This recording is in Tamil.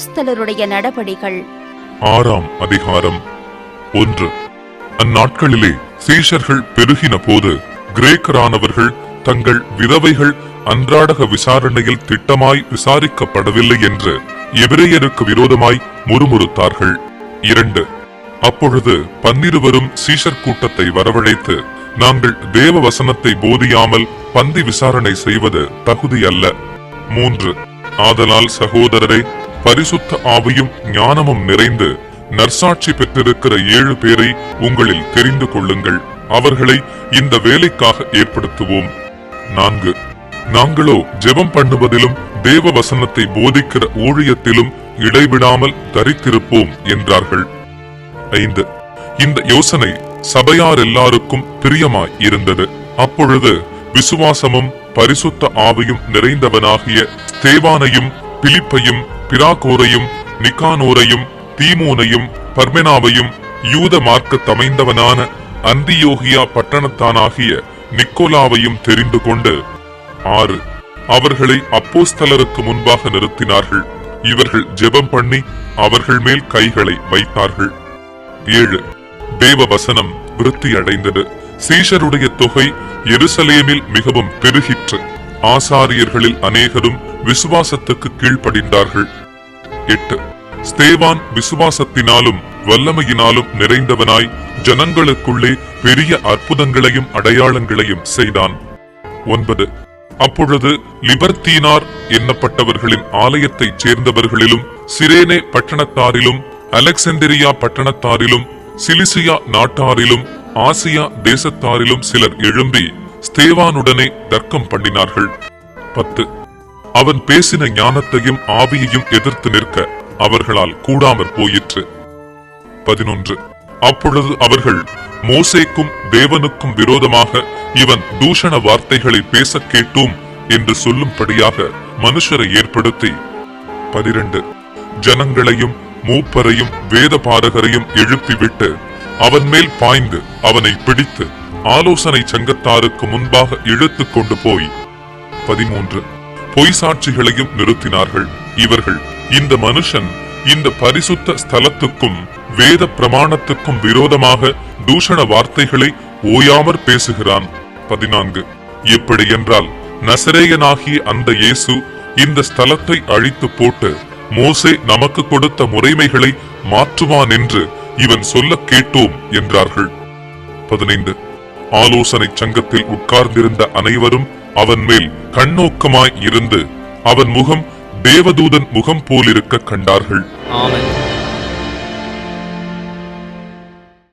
அப்போஸ்தலருடைய நடபடிகள். ஆறாம் அதிகாரம் ஒன்று. அந்நாட்களிலே சீஷர்கள் பெருகின போது கிரேக்கரானவர்கள் தங்கள் விதவைகள் அன்றாடக விசாரணையில் திட்டமாய் விசாரிக்கப்படவில்லை என்று எபிரேயருக்கு விரோதமாய் முறுமுறுத்தார்கள். இரண்டு. அப்பொழுது பன்னிருவரும் சீஷர் கூட்டத்தை வரவழைத்து நாங்கள் தேவ வசனத்தை போதியாமல் பந்தி விசாரணை செய்வது தகுதியல்ல. மூன்று. ஆதலால் சகோதரரை பரிசுத்த ஆவியும் ஞானமும் நிறைந்து நற்சாட்சி பெற்றிருக்கிற ஏழு பேரை உங்களில் தெரிந்து கொள்ளுங்கள். அவர்களை இந்த வேலைக்காக ஏற்படுத்துவோம். நான்கு. நாங்களோ ஜெபம் பண்ணுவதிலும் தேவ வசனத்தை போதிக்கிற ஊழியத்திலும் இடைவிடாமல் தரித்திருப்போம் என்றார்கள். ஐந்து. இந்த யோசனை சபையார் எல்லாருக்கும் பிரியமாய் இருந்தது அப்பொழுது விசுவாசமும் பரிசுத்த ஆவியும் நிறைந்தவனாகிய தேவானையும் பிலிப்பையும் பிராகோரையும் நிக்கானோரையும் தீமோனையும் பர்மெனாவையும் யூத மார்க்கத்தமைந்தவனான அந்தியோகியா பட்டணத்தானாகிய நிக்கோலாவையும் தெரிந்து கொண்டு ஆறு அவர்களை அப்போஸ்தலருக்கு முன்பாக நிறுத்தினார்கள். இவர்கள் ஜெபம் பண்ணி அவர்கள் மேல் கைகளை வைத்தார்கள். ஏழு தேவ வசனம் விருத்தி அடைந்தது சீஷருடைய தொகை எருசலேமில் மிகவும் பெருகிற்று. ஆசாரியர்களில் அநேகரும் விசுவாசத்துக்கு கீழ்ப்படிந்தார்கள். எட்டு. ஸ்தேவான் விசுவாசத்தினாலும் வல்லமையினாலும் நிறைந்தவனாய் ஜனங்களுக்குள்ளே பெரிய அற்புதங்களையும் அடையாளங்களையும் செய்தான். ஒன்பது. அப்பொழுது லிபர்த்தீனார் எண்ணப்பட்டவர்களின் ஆலயத்தைச் சேர்ந்தவர்களிலும் சிரேனே பட்டணத்தாரிலும் அலெக்சந்திரியா பட்டணத்தாரிலும் சிலிசியா நாட்டாரிலும் ஆசியா தேசத்தாரிலும் சிலர் எழும்பி ஸ்தேவானுடனே தர்க்கம் பண்ணினார்கள். பத்து. அவன் பேசின ஞானத்தையும் ஆவியையும் எதிர்த்து நிற்க அவர்களால் கூடாமற் போயிற்று. பதினொன்று. அப்பொழுது அவர்கள் மோசேக்கும் தேவனுக்கும் விரோதமாக இவன் தூஷண வார்த்தைகளை பேசக் கேட்டோம் என்று சொல்லும்படியாக மனுஷரை ஏற்படுத்தி. பனிரெண்டு. ஜனங்களையும் மூப்பரையும் வேத பாரகரையும் எழுப்பிவிட்டு அவன் மேல் பாய்ந்து அவனை பிடித்து ஆலோசனை சங்கத்தாருக்கு முன்பாக இழுத்து கொண்டு போய். பதிமூன்று. பொய் சாட்சிகளையும் நிறுத்தினார்கள். இவர்கள் இந்த மனுஷன் இந்த பரிசுத்த ஸ்தலத்துக்கும் வேத பிரமாணத்துக்கும் விரோதமாக தூஷண வார்த்தைகளை ஓயாமற் பேசுகிறான். பதினான்கு. எப்படி என்றால் நசரேயனாகிய அந்த இயேசு இந்த ஸ்தலத்தை அழித்து போட்டு மோசே நமக்கு கொடுத்த முறைமைகளை மாற்றுவான் என்று இவன் சொல்ல கேட்டோம் என்றார்கள். பதினைந்து. ஆலோசனை சங்கத்தில் உட்கார்ந்திருந்த அனைவரும் அவன் மேல் கண்ணோக்கமாய் இருந்து அவன் முகம் தேவதூதன் முகம் போலிருக்க கண்டார்கள். ஆமென்.